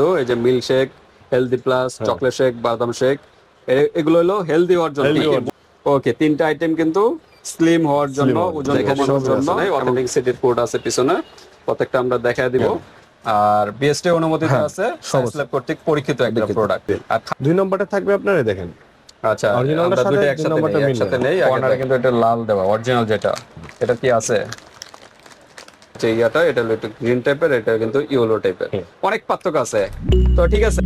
তো এই যে milkshake healthy plus chocolate shake বাদাম শেক এগুলো হলো হেলদি হওয়ার জন্য। ওকে তিনটা আইটেম কিন্তু স্লিম হওয়ার জন্য ওজন কমানোর জন্য। অথেন্টিক সিটির কোড আছে পিছনে প্রত্যেকটা আমরা দেখায় দিব। আর বিএসটি অনুমোদিত হ্যাঁ, আছে স্ল্যাব কর্তৃক পরীক্ষিত একটা প্রোডাক্ট আর দুই নম্বরটা থাকবে আপনারা দেখেন। আচ্ছা আমরা সাথে একসাথে নেই একসাথে নেই। কর্নারে কিন্তু এটা লাল দেওয়া অরিজিনাল যেটা এটা কি আছে? যে ইয়াটা এটা হলো একটু গ্রিন টাইপের এটা কিন্তু ইয়েলো টাইপের অনেক পার্থক্য আছে। তো ঠিক আছে।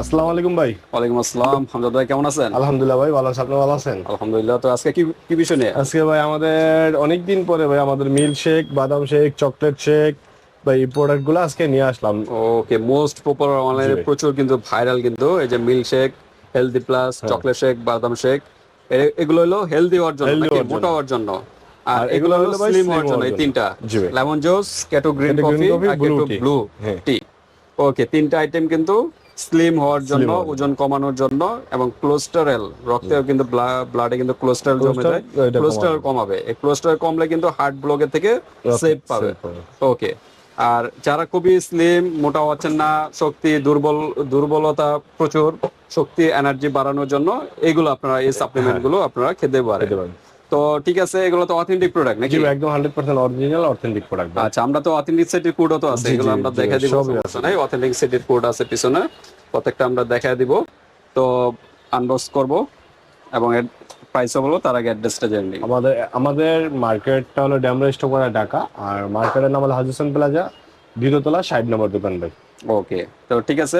আসসালামু আলাইকুম ভাই। ওয়ালাইকুম আসসালাম। হামজাদ ভাই কেমন আছেন? আলহামদুলিল্লাহ ভাই ভালো আছেন আপনি ভালো আছেন? আলহামদুলিল্লাহ। তো আজকে কি কি বিষয় নিয়ে? আজকে ভাই আমাদের অনেক দিন পরে ভাই আমাদের মিল্ক শেক বাদাম শেক চকলেট শেক ভাই এই প্রোডাক্টগুলো আজকে নিয়ে আসলাম। ওকে মোস্ট পপুলার অনলাইনে প্রচুর কিন্তু ভাইরাল কিন্তু এই যে milkshake healthy plus. Chocolate shake বাদাম শেক এগুলো হলো হেলদি হওয়ার জন্য নাকি মোটা হওয়ার জন্য আর এগুলো হলো স্লিম হওয়ার জন্য এই তিনটা। Lemon juice keto green coffee আর tea। ব্লু হ্যাঁ। টি ওকে তিনটা আইটেম কিন্তু স্লিম হওয়ার জন্য ওজন কমানোর জন্য এবং কোলেস্টেরল রক্তেও কিন্তু ব্লাডে কিন্তু কোলেস্টেরল জমে যায়। কোলেস্টেরল কমাবে। এই কোলেস্টেরল কমলে কিন্তু হার্ট ব্লকের থেকে সেভ পাবে। পাবে। ওকে আর যারা খুবই স্লিম মোটা হচ্ছেন না শক্তি দুর্বল দুর্বলতা প্রচুর শক্তি এনার্জি বাড়ানোর জন্য এগুলো আপনারা এই সাপ্লিমেন্টগুলো আপনারা খেতে পারেন। তো ঠিক আছে এগুলো তো অথেন্টিক প্রোডাক্ট নাকি? একদম hundred percent original authentic product আচ্ছা আমরা তো অথেন্টিক সিটির কোডও তো আছে এগুলো আমরা দেখা দিব নাই। অথেন্টিক সিটির কোড আছে পিছনে প্রত্যেকটা আমরা দেখা দিব। তো আনবক্স করব এবং এর প্রাইসও বলব তার আগে অ্যাড্রেসটা জেনে নিই। আমাদের আমাদের মার্কেটটা হলো ড্যামরা স্টোকরা ঢাকা। আর মার্কেটের নাম হলো হাজুসান প্লাজা দ্বিতীয়তলা ষাট নম্বর দোকান ভাই। ওকে তো ঠিক আছে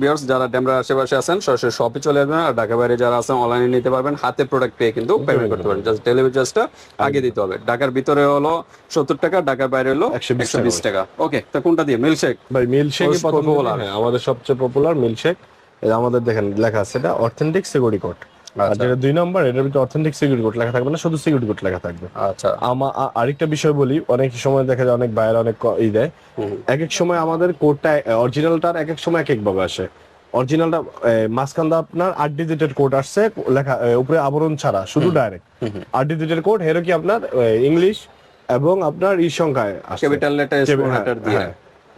ভিউয়ার্স যারা ডেমরার আশেপাশে আছেন সরাসরি শপে চলে আসবেন। আর ঢাকা বাইরে যারা আছেন অনলাইনে নিতে পারবেন। হাতে প্রোডাক্ট পেয়ে কিন্তু পেমেন্ট করতে পারবেন। জাস্ট ডেলিভারি চার্জটা আগে দিতে হবে। ঢাকার ভিতরে হলো সত্তর টাকা ঢাকার বাইরে হলো একশো বিশ টাকা। ওকে তো কোনটা দিয়ে? মিল্কশেক ভাই মিল্কশেক প্রথম হ্যাঁ আমাদের সবচেয়ে পপুলার মিল্কশেক আমাদের দেখেন লেখা আছে এটা অথেন্টিক সিকিউরিটি কোড আর আচ্ছা যেটা দুই নম্বর এটার ভিতরে অথেন্টিক সিকিউরিটি কোড লেখা থাকবে না শুধু সিকিউরিটি কোড লেখা থাকবে। আচ্ছা। আমা আরেকটা বিষয় বলি অনেক সময় দেখা যায় অনেক বাইরে অনেক ই দেয়। এক এক সময় আমাদের কোডটা অরিজিনালটার এক এক সময় এক এক ভাবে আসে। অরিজিনালটা মাঝখানটা আপনার আট ডিজিটের কোড আসছে লেখা উপরে আবরণ ছাড়া শুধু ডাইরেক্ট আট ডিজিটের কোড হেরো কি আপনার ইংলিশ এবং আপনার ই সংখ্যায় ক্যাপিটাল লেটার হ্যাঁ, লেটার দিয়ে।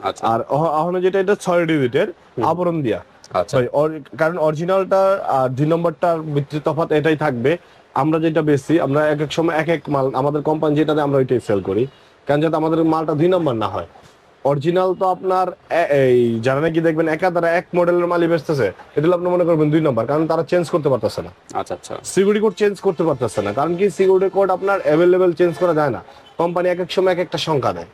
আচ্ছা। আর অহ- যেটা এটা ছয় ডিজিটের আবরণ দিয়া। কারণ অরিজিনালটা আর দুই নম্বরটার ভিত্তি তফাৎ এটাই থাকবে। আমরা যেটা বেশি আমরা এক এক সময় এক এক মাল আমাদের কোম্পানি যেটাতে আমরা ওইটাই সেল করি। কারণ যাতে আমাদের মালটা দুই নম্বর না হয়। অরিজিনাল তো আপনার এই যারা নাকি দেখবেন একা তারা এক মডেলের মালই বেচতেছে এটা আপনি মনে করবেন দুই নম্বর কারণ তারা চেঞ্জ করতে পারতেছে না। আচ্ছা আচ্ছা। সিকিউরিটি কোড চেঞ্জ করতে পারতেছে না কারণ কি সিকিউরিটি কোড আপনার অ্যাভেলেবেল চেঞ্জ করা যায় না। কোম্পানি এক এক সময় এক একটা সংখ্যা দেয়।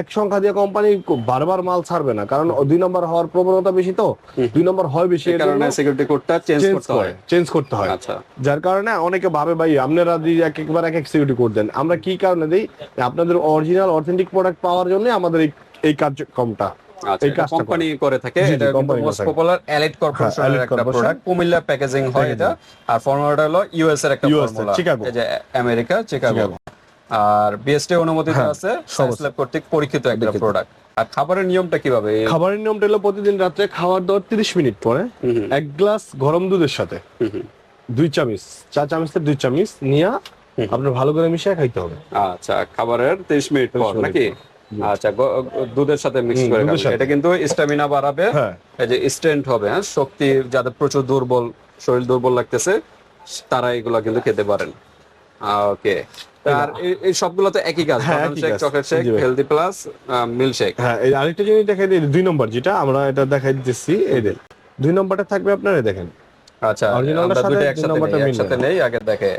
এক সংখ্যা দিয়ে কোম্পানি বারবার মাল ছাড়বে না কারণ দুই নম্বর হওয়ার প্রবণতা বেশি তো। দুই নম্বর হয় বেশি এর কারণে সিকিউরিটি কোডটা চেঞ্জ করতে হয়। চেঞ্জ করতে হয়। আচ্ছা। যার কারণে অনেকে ভাবে ভাই আপনারা দিয়ে এক একবার এক এক সিকিউরিটি কোড দেন। আমরা কি কারণে দিই? আপনাদের অরিজিনাল অথেন্টিক প্রোডাক্ট পাওয়ার জন্য আমাদের এই এই কার্যক্রমটা এই এটা কোম্পানি করে। থাকে জি, জি, এটা কিন্তু মোস্ট পপুলার এলিট কর্পোরেশনের একটা প্রোডাক্ট কুমিল্লা প্যাকেজিং হয় এটা। আর ফর্মুলাটা হলো ইউএস এর একটা US এর, ফর্মুলা Chicago। এই যে আমেরিকা চিকাগো। আর বিএসটি অনুমোদিত হ্যাঁ, আছে সব সায়েন্স ল্যাব কর্তৃক পরীক্ষিত একটা প্রোডাক্ট আর খাবারের নিয়মটা কীভাবে? খাবারের নিয়মটা হলো প্রতিদিন রাত্রে খাওয়ার দর তিরিশ মিনিট পরে এক গ্লাস গরম দুধের সাথে। দুই চামিচ চা চামিচের দুই চামিচ নিয়ে আপনার ভালো করে মিশিয়ে খাইতে হবে। আচ্ছা খাবারের 30 মিনিট পর নাকি? আচ্ছা দুধের সাথে মিক্স করে এটা কিন্তু স্ট্যামিনা বাড়াবে। হ্যাঁ। এই যে স্ট্রেন্থ হবে হ্যাঁ? শক্তি যাদের প্রচুর দুর্বল শরীর দুর্বল লাগতেছে তারা এগুলা কিন্তু খেতে পারেন। ওকে আর এই- সবগুলো তো একই কাজ হ্যাঁ, shake chocolate shake healthy plus milkshake হ্যাঁ এই আরেকটা জিনিস দেখাই দিই দুই নম্বর যেটা আমরা এটা দেখাই দিচ্ছি এই যে দুই নম্বরটা থাকবে আপনারা দেখেন। আচ্ছা আমরা সাথে একসাথে নম্বরটা নেই একসাথে নেই। আগে দেখে।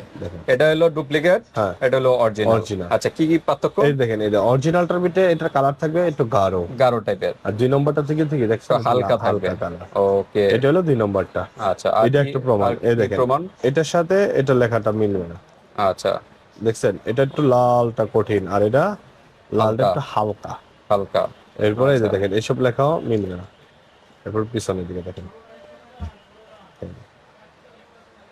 এটা হলো ডুপ্লিকেট হ্যাঁ। এটা হলো অরিজিনাল। আচ্ছা কি কি পার্থক্য? এই দেখেন এই অরিজিনালটার ভিতরে এটার কালার থাকবে একটু গাঢ়। গাঢ় টাইপের আর দুই নম্বরটা থেকে থেকে দেখছ হালকা থাকবে। ওকে এটা হলো দুই নম্বরটা। আচ্ছা এটা একটু প্রমাণ এই দেখেন। প্রমাণ? এটার সাথে এটা লেখাটা মিলবে না। আচ্ছা। দেখছেন এটা একটু লালটা কঠিন আর এটা লালটা একটু হালকা। হালকা। এরপরে এই যে আচ্ছা। দেখেন এসব লেখাও মিলবে না। এরপর পিছনের দিকে দেখেন।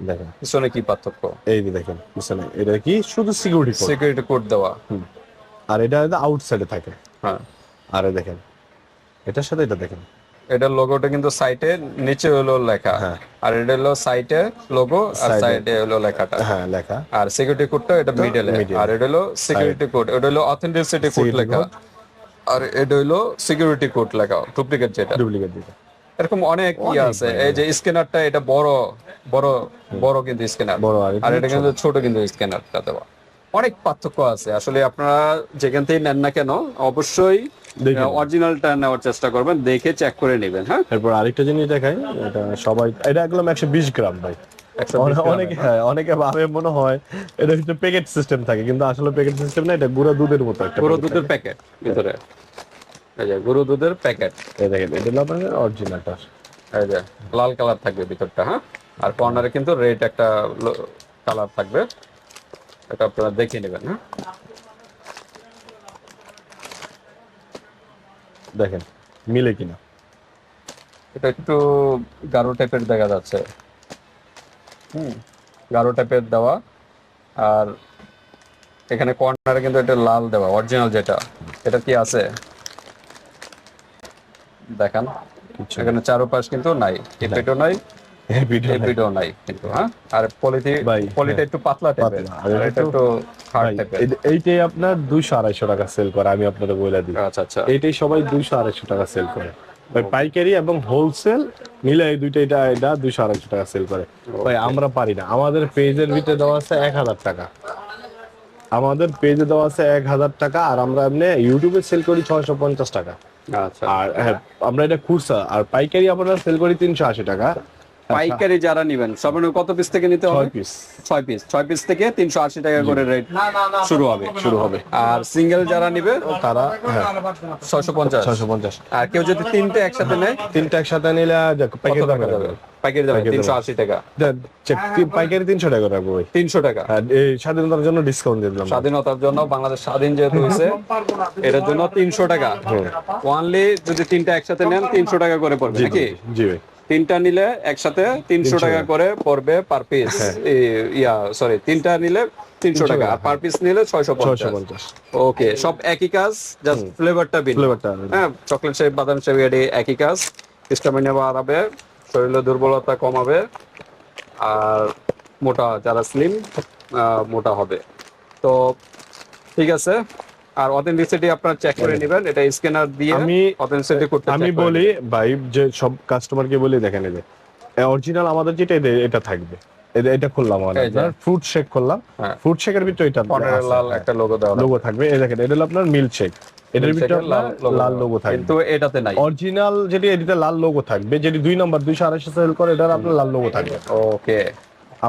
দেখেন। পিছনে কি পার্থক্য? এই যে দেখেন পিছনে। এটা কি? শুধু সিকিউরিটি কোড সিকিউরিটি কোড দেওয়া। আর এটা আউটসাইডে থাকে। হ্যাঁ। আর দেখেন এটার সাথে এটা দেখেন। এটার লোগোটা কিন্তু সাইটে নিচে হলো লেখা। হ্যাঁ। আর এটা হলো সাইটে লোগো আর সাইডে হলো লেখাটা। হ্যাঁ লেখা। আর সিকিউরিটি কোডটা এটা মিডলে আর এটা হলো সিকিউরিটি কোড এটা হলো অথেন্টিসিটি কোড লেখা। আর এটা হইল সিকিউরিটি কোড লেখা ডুপ্লিকেট যেটা। ডুপ্লিকেট দিতে এরকম অনেক ইয়ে আছে। এই যে স্ক্যানারটা এটা বড় বড় বড় কিন্তু স্ক্যানার। বড় আর এটা কিন্তু ছোট কিন্তু স্ক্যানারটা দেওয়া। অনেক পার্থক্য আছে। আসলে আপনারা যেখান থেকে নেন না কেন অবশ্যই। অরিজিনালটা নেওয়ার চেষ্টা করবেন দেখে চেক করে নেবেন হ্যাঁ? এরপর আরেকটা জিনিস দেখাই এটা সবাই এটা একদম একশো বিশ গ্রাম ভাই। 120 অনে- গ্রামের। অনেকে হ্যাঁ। অনেকে ভাবে মনে হয় এটা হচ্ছে প্যাকেট সিস্টেম থাকে কিন্তু আসলে প্যাকেট সিস্টেম না এটা গুঁড়া দুধের মতো একটা গরু দুধের প্যাকেট ভিতরে। যে গরু দুধের প্যাকেট এই দেখেন এটা আপনার অরিজিনালটা এই যে লাল কালার থাকবে ভিতরটা হ্যাঁ? আর কর্নারে কিন্তু রেড একটা কালার থাকবে। এটা আপনারা দেখে নেবেন হ্যাঁ? দেখেন মিলে কিনা। এটা একটু গাঢ় টাইপের দেখা যাচ্ছে। হুম গাঢ় টাইপের দেওয়া। আর এখানে কর্নারে কিন্তু এটা লাল দেওয়া অরিজিনাল যেটা। এটা কি আছে? দেখান। এখানে চারোপাশ কিন্তু নাই তো নাই এই নাই কিন্তু হ্যাঁ? আর পলিথি পলিটা একটু পাতলা টাইপের আর এটা একটু হার্ড টাইপের এইটাই আপনার দুইশো আড়াইশো টাকা সেল করে আমি আপনাদের বলে দিই। আচ্ছা আচ্ছা। এইটাই সবাই টাকা সেল করে। ভাই পাইকারি এবং হোলসেল মিলে এই দুইটা এটা টাকা সেল করে। ভাই আমরা পারি না। আমাদের পেজের ভিতরে দেওয়া আছে এক হাজার টাকা। আমাদের পেজে দেওয়া আছে এক হাজার টাকা আর আমরা এমনি ইউটিউবে সেল করি ছয়শো পঞ্চাশ টাকা। আচ্ছা। আর হ্যাঁ আমরা এটা খুচরা আর পাইকারি আমরা সেল করি তিনশো আশি টাকা। পাইকারি যারা নিবেন সর্বনিম্ন কত পিস থেকে নিতে হবে? ছয় পিস ছয় পিস ছয় পিস থেকে তিনশো আশি টাকা করে রেট শুরু হবে শুরু হবে। আর সিঙ্গেল যারা নিবে তারা হ্যাঁ। ছয়শো পঞ্চাশ। ছয়শো পঞ্চাশ। আর কেউ যদি তিনটে একসাথে নেয়? তিনটে একসাথে নিলে পাইকারি টাকা যাবে যাবে পাইকারি যাবে তিনশো আশি টাকা। দেন, check, কি- পাইকারি তিনশো টাকা রাখব ভাই। তিনশো টাকা। এই স্বাধীনতার জন্য ডিসকাউন্ট দিয়ে দিলাম। স্বাধীনতার জন্য বাংলাদেশ স্বাধীন যেহেতু হয়েছে এটার জন্য তিনশো টাকা। ওয়ানলি যদি তিনটা একসাথে নেন তিনশো টাকা করে পড়বে নাকি? জি ভাই। তিনটা নিলে একসাথে তিনশো টাকা করে পড়বে পার পিস ইয়া সরি তিনটা নিলে তিনশো টাকা আর পার পিস নিলে ছয়শো পঞ্চাশ। ওকে সব একই কাজ জাস্ট ফ্লেভারটা ভিন্ন হ্যাঁ চকলেট শেপ বাদাম শেপ এটি একই কাজ। স্টামিনা বাড়াবে শরীরে দুর্বলতা কমাবে আর মোটা যারা স্লিম মোটা হবে। তো ঠিক আছে। আর অথেন্টিসিটি আপনারা চেক করে নেবেন এটা স্ক্যানার দিয়ে আমি- অথেন্টিসিটি করতে আমি বলি ভাই যে সব কাস্টমারকে বলি দেখেন এই যে অরিজিনাল আমাদের যেটা এটা- থাকবে। এটা- খুললাম আপনার ফ্রুট শেক করলাম। ফ্রুট শেকের ভিতরে এটা লাল একটা লোগো দেওয়া লোগো থাকবে। এই দেখেন এটা হলো আপনার মিল্ক শেক এটার ভিতরে লাল লোগো থাকবে। কিন্তু এটাতে নাই। অরিজিনাল যেটি এটিতে লাল লোগো থাকবে যেটি দুই নম্বর দুইশো আড়াইশো সেল করে এটার আপনার লাল লোগো থাকবে। ওকে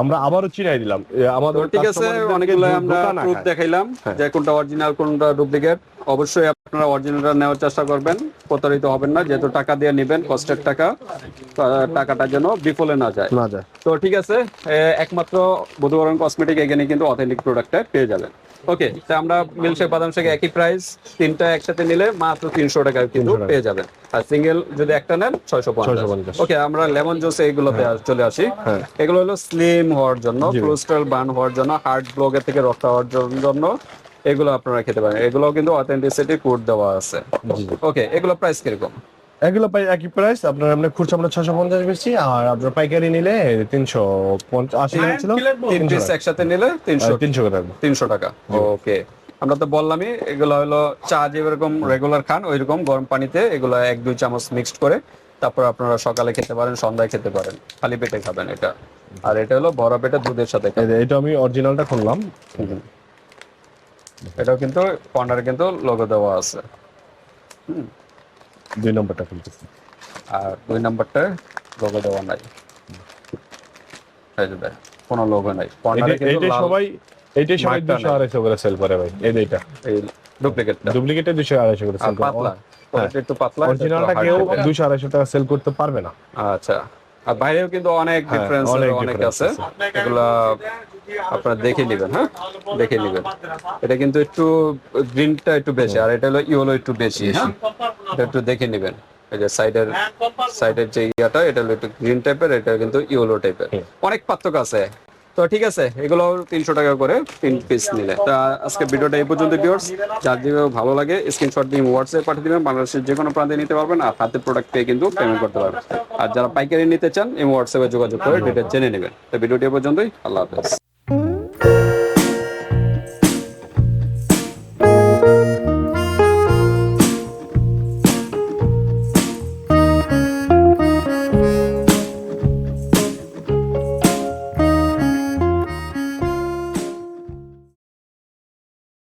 আমরা আবারও চিনাই দিলাম। আমাদের ঠিক আছে অনেকগুলো আমরা প্রুফ দেখাইলাম যে কোনটা অরিজিনাল কোনটা ডুপ্লিকেট অবশ্যই আপনারা অরিজিনালটা নেওয়ার চেষ্টা করবেন। প্রতারিত হবেন না যেহেতু টাকা দিয়ে নেবেন কষ্টের টাকা টাকাটা যেন বিফলে না যায়। না যায়। তো ঠিক আছে একমাত্র বুধবরণ কসমেটিক এখানে কিন্তু অথেন্টিক প্রোডাক্টটা পেয়ে যাবেন। ওকে তো আমরা মিল্কশেক বাদাম শেক একই প্রাইস তিনটা একসাথে নিলে মাত্র তিনশো টাকায় কিন্তু পেয়ে যাবেন। আর সিঙ্গেল যদি একটা নেন ছয়শো পঞ্চাশ। 650 ওকে আমরা লেমন জুস এইগুলোতে চলে আসি। হ্যাঁ। এগুলো হলো স্লিম হওয়ার জন্য। কোলেস্ট্রল বার্ন হওয়ার জন্য হার্ট ব্লকের থেকে রক্ত হওয়ার জন্য এগুলো আপনারা খেতে পারেন। এগুলো কিন্তু অথেন্টিসিটি কোড দেওয়া আছে। ওকে এগুলো প্রাইস কীরকম? এগুলো পাই একই প্রাইস আপনার আমরা খুচরা আমরা ছশো পঞ্চাশ বেশি আর আপনার পাইকারি নিলে তিনশো আশি টাকা ছিল। তিন পিস একসাথে নিলে তিনশো তিনশো রাখব তিনশো টাকা। ওকে আমরা তো বললামই এগুলো হলো চা যেরকম রেগুলার খান ওইরকম গরম পানিতে এগুলো এক দুই চামচ মিক্সড করে তারপর আপনারা সকালে খেতে পারেন সন্ধ্যায় খেতে পারেন। খালি পেটে খাবেন এটা। আর এটা হলো ভরা পেটে দুধের সাথে এটা আমি অরিজিনালটা খুললাম। এটাও কিন্তু কর্নারে কিন্তু লোগো দেওয়া আছে। দুই নম্বরটা খুলতেছি আর দুই নাম্বারটা লোগো দেওয়া নাই। এই যে দেখ, কোনো লোগো নাই। কর্নারে কিন্তু সবাই এইটাই সবাই দুশো। আড়াইশো করে সেল করে ভাই। এই এই ডুপ্লিকেটটা ডুপ্লিকেটে দুশো আড়াইশো করে সেল করে। পাতলা। কোয়ালিটি একটু পাতলা অরিজিনালটা কেউ। দুশো আড়াইশো টাকা সেল করতে পারবে না। আচ্ছা। আর বাইরেও কিন্তু অনেক হ্যাঁ, ডিফারেন্স অনেক অনেক আছে। এগুলা আপনারা দেখে নেবেন হ্যাঁ? দেখে নেবেন। এটা কিন্তু একটু গ্রিনটা একটু বেশি আর এটা হলো ইয়েলো একটু বেশি হ্যাঁ? এটা একটু দেখে নেবেন। এই যে সাইডের সাইডের যে ইয়াটা এটা হলো একটু গ্রিন টাইপের এটা কিন্তু ইয়েলো টাইপের। অনেক পার্থক্য আছে। তো ঠিক আছে এগুলো তিনশো টাকা করে তিন পিস নিলে। তা আজকে ভিডিওটা এই পর্যন্ত ভিউয়ার্স যার যেভাবে ভালো লাগে স্ক্রিনশট দিয়ে হোয়াটসঅ্যাপ পাঠিয়ে দেবেন বাংলাদেশের যে কোনো প্রান্তে নিতে পারবেন আর হাতে প্রোডাক্ট পেয়ে কিন্তু পেমেন্ট করতে পারবেন। আর যারা পাইকারি নিতে চান এই হোয়াটসঅ্যাপে যোগাযোগ করে ডিটেল জেনে নেবেন। তো ভিডিওটি এ পর্যন্তই আল্লাহ হাফেজ।